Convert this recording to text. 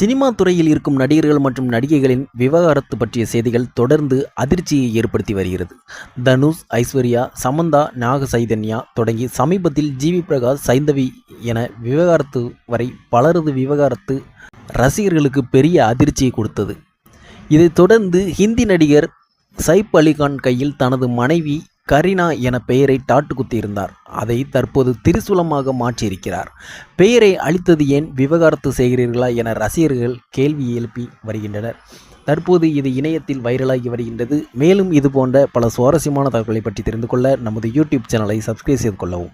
Cinema துறையில் இருக்கும் நடிகர்கள் மற்றும் நடிகைகளின் விவகாரத்து பற்றிய செய்திகள் தொடர்ந்து அதிர்ச்சியை ஏற்படுத்தி வருகிறது. தனுஷ் ஐஸ்வர்யா சமந்தா நாக சைதன்யா தொடங்கி சமீபத்தில் ஜிவி பிரகாஷ் சைந்தவி என விவகாரத்து வரை பலரது விவகாரத்து ரசிகர்களுக்கு பெரிய அதிர்ச்சியை கொடுத்தது. இதைத் தொடர்ந்து ஹிந்தி நடிகர் சைப் அலிகான் கையில் தனது மனைவி கரீனா என பெயரை டாட்டு குத்தியிருந்தார் அதை தற்போது திரிசூலமாக மாற்றியிருக்கிறார். பெயரை அளித்தது ஏன் விவகாரத்து செய்கிறீர்களா என ரசிகர்கள் கேள்வி எழுப்பி வருகின்றனர். தற்போது இது இணையத்தில் வைரலாகி வருகின்றது. மேலும் இது போன்ற பல சுவாரஸ்யமான தகவல்களை பற்றி தெரிந்து கொள்ள நமது யூடியூப் சேனலை சப்ஸ்கிரைப் செய்து கொள்ளவும்.